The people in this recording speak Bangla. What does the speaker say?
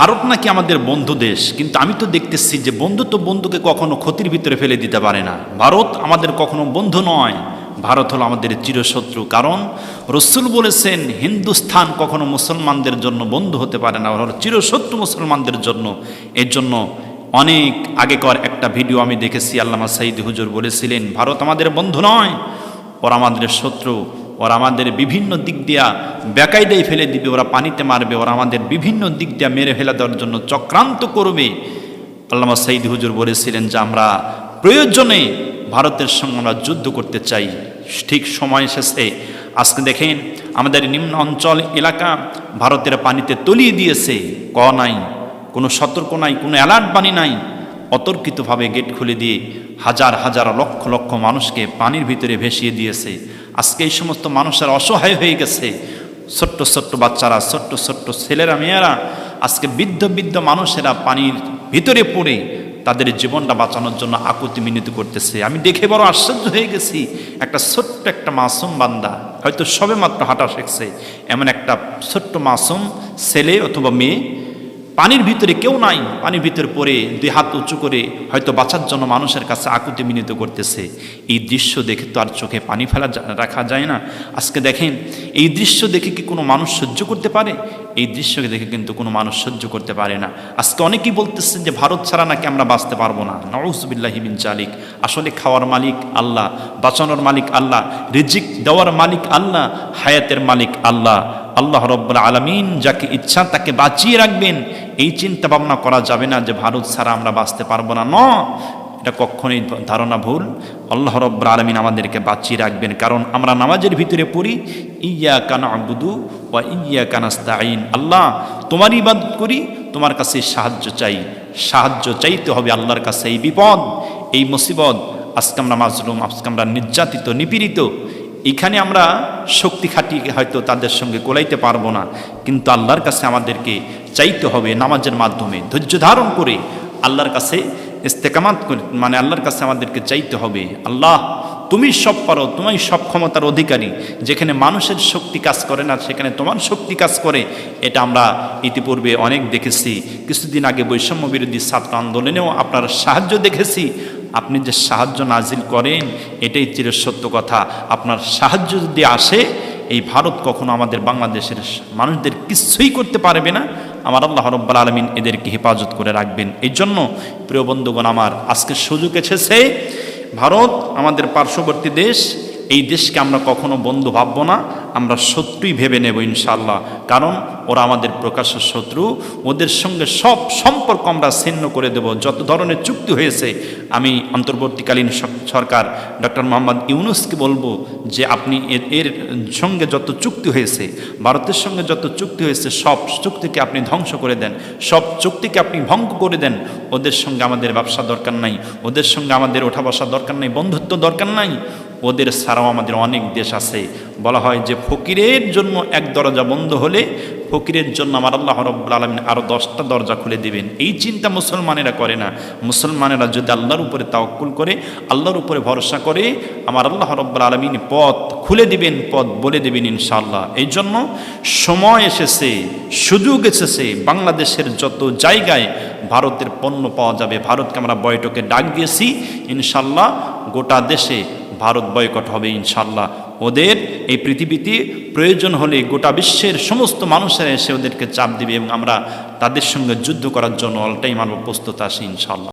ভারত নাকি আমাদের বন্ধু দেশ। কিন্তু আমি তো দেখতেছি যে বন্ধু তো বন্ধুকে কখনো ক্ষতির ভিতরে ফেলে দিতে পারে না। ভারত আমাদের কখনো বন্ধু নয়। ভারত হলো আমাদের চিরশত্রু। কারণ রসুল বলেছেন, হিন্দুস্থান কখনো মুসলমানদের জন্য বন্ধু হতে পারে না। চিরশত্রু মুসলমানদের জন্য। এর জন্য অনেক আগেকার একটা ভিডিও আমি দেখেছি, আল্লামা সাইদ হুজুর বলেছিলেন, ভারত আমাদের বন্ধু নয়, ওরা আমাদের শত্রু। ওরা আমাদের বিভিন্ন দিক দিয়া বেকায়দায় ফেলে দিবে, ওরা পানিতে মারবে, ওরা আমাদের বিভিন্ন দিক দিয়া মেরে ফেলে দেওয়ার জন্য চক্রান্ত করবে। আল্লামা সাইদ হুজুর বলেছিলেন যে আমরা প্রয়োজনে ভারতের সঙ্গে আমরা যুদ্ধ করতে চাই। ঠিক সময় এসেছে আজকে দেখেন আমাদের নিম্ন অঞ্চল এলাকা ভারতের পানিতে তলিয়ে দিয়েছে। ক নাই, কোনো সতর্ক নাই, কোনো অ্যালার্ট বাণী নাই। অতর্কিতভাবে গেট খুলে দিয়ে হাজার হাজার লক্ষ লক্ষ মানুষকে পানির ভিতরে ভেসিয়ে দিয়েছে। আজকে এই সমস্ত মানুষের অসহায় হয়ে গেছে। ছোট্ট ছোট্ট বাচ্চারা, ছোট্ট ছোট্ট ছেলেরা, মেয়েরা, আজকে বৃদ্ধ বৃদ্ধ মানুষেরা পানির ভিতরে পড়ে তাদের জীবনটা বাঁচানোর জন্য আকুতি মিনতি করতেছে। আমি দেখে বড় আশ্চর্য হয়ে গেছি। একটা ছোট্ট একটা মাসুম বান্দা হয়তো সবে মাত্র হাঁটা শিখছে। এমন একটা ছোট্ট মাসুম ছেলে অথবা মেয়ে পানির ভিতরে কেউ নাই, পানির ভিতরে পড়ে দুই হাত উঁচু করে হয়তো বাঁচার জন্য মানুষের কাছে আকুতি মিনিত করতেছে। এই দৃশ্য দেখে তো আর চোখে পানি ফেলা রাখা যায় না। আজকে দেখেন, এই দৃশ্য দেখে কি কোনো মানুষ সহ্য করতে পারে? এই দৃশ্যকে দেখে কিন্তু কোনো মানুষ সহ্য করতে পারে না। আজকে অনেকেই বলতেছে যে ভারত ছাড়া নাকি আমরা বাঁচতে পারব না। নওয়াজবিল্লাহিবিন চালিক আসলে খাওয়ার মালিক আল্লাহ, বাঁচানোর মালিক আল্লাহ, রিজিক দেওয়ার মালিক আল্লাহ, হায়াতের মালিক আল্লাহ। আল্লাহ রব্বুল আলমিন যাকে ইচ্ছা তাকে বাঁচিয়ে রাখবেন। এই চিন্তা ভাবনা করা যাবে না যে ভারত ছাড়া আমরা বাঁচতে পারব না। ন, এটা কখনোই ধারণা ভুল। আল্লাহ রব্বুল আলমিন আমাদেরকে বাঁচিয়ে রাখবেন। কারণ আমরা নামাজের ভিতরে পড়ি ইয়া কানা আবুদু বা ইয়া কানাস্তাইন আল্লাহ, তোমার ইবাদত করি, তোমার কাছে সাহায্য চাই। সাহায্য চাইতে হবে আল্লাহর কাছে এই বিপদ, এই মুসিবত। আজকে আমরা মাজলুম, আজকে আমরা নির্যাতিত, নিপীড়িত। এখানে আমরা শক্তি খাটিয়ে হয়তো তাদের সঙ্গে কোলাইতে পারব না, কিন্তু আল্লাহর কাছে আমাদেরকে চাইতে হবে নামাজের মাধ্যমে। ধৈর্য ধারণ করে আল্লাহর কাছে ইস্তেকামাত করে মানে আল্লাহর কাছে আমাদেরকে চাইতে হবে, আল্লাহ, তুমি সব পারো তুমি সব ক্ষমতার অধিকারী, যেখানে মানুষের শক্তি কাজ করে না, সেখানে তোমার শক্তি কাজ করে। এটা আমরা ইতিপূর্বে অনেক দেখেছি। কিছুদিন আগে বৈষম্য বিরোধী ছাত্র আন্দোলনেও আপনার সাহায্য দেখেছি। আপনি যে সাহায্য নাজিল করেন, এটাই চিরসত্য কথা। আপনার সাহায্য যদি আসে, এই ভারত কখনো আমাদের বাংলাদেশের মানুষদের কিছুই করতে পারবে না। আমার আল্লাহ রব্বাল আলমিন এদেরকে হেফাজত করে রাখবেন। এই জন্য, প্রিয় বন্ধুগণ, আমার আজকে সুযোগ এসেছে, ভারত আমাদের পার্শ্ববর্তী দেশ, এই দেশকে আমরা কখনো বন্ধু ভাববো না। আমরা শত্রুই ভেবে নেব ইনশাল্লাহ কারণ ওরা আমাদের প্রকাশ্য শত্রু, ওদের সঙ্গে সব সম্পর্ক আমরা ছিন্ন করে দেব। যত ধরনের চুক্তি হয়েছে, আমি অন্তর্বর্তীকালীন সরকার ডক্টর মোহাম্মদ ইউনুসকে বলব যে আপনি এর সঙ্গে যত চুক্তি হয়েছে, ভারতের সঙ্গে যত চুক্তি হয়েছে, সব চুক্তিকে আপনি ধ্বংস করে দেন। সব চুক্তিকে আপনি ভঙ্গ করে দেন। ওদের সঙ্গে আমাদের ব্যবসা দরকার নাই, ওদের সঙ্গে আমাদের ওঠা বসা দরকার নাই, বন্ধুত্ব দরকার নাই। ওদের ছাড়াও আমাদের অনেক দেশ আছে। বলা হয় যে ফকিরের জন্য এক দরজা বন্ধ হলে ফকিরের জন্য আমার আল্লাহ রব্বুল আলমিন আরও দশটা দরজা খুলে দিবেন। এই চিন্তা মুসলমানেরা করে না। মুসলমানেরা যদি আল্লাহর উপরে তাওকুল করে, আল্লাহর উপরে ভরসা করে, আমার আল্লাহ রব্বুল আলমিন পথ খুলে দিবেন, পথ বলে দেবেন ইনশাআল্লাহ। এই জন্য সময় এসেছে, সুযোগ এসেছে বাংলাদেশের যত জায়গায় ভারতের পণ্য পাওয়া যাবে, ভারতকে আমরা বয়টকে ডাক দিয়েছি। ইনশাল্লাহ গোটা দেশে ভারত বয়কট হবে ইনশাল্লাহ ওদের এই পৃথিবীতে প্রয়োজন হলে গোটা বিশ্বের সমস্ত মানুষেরা এসে ওদেরকে চাপ দিবে এবং আমরা তাদের সঙ্গে যুদ্ধ করার জন্য অল টাইম আমরা প্রস্তুত আছি ইনশাল্লাহ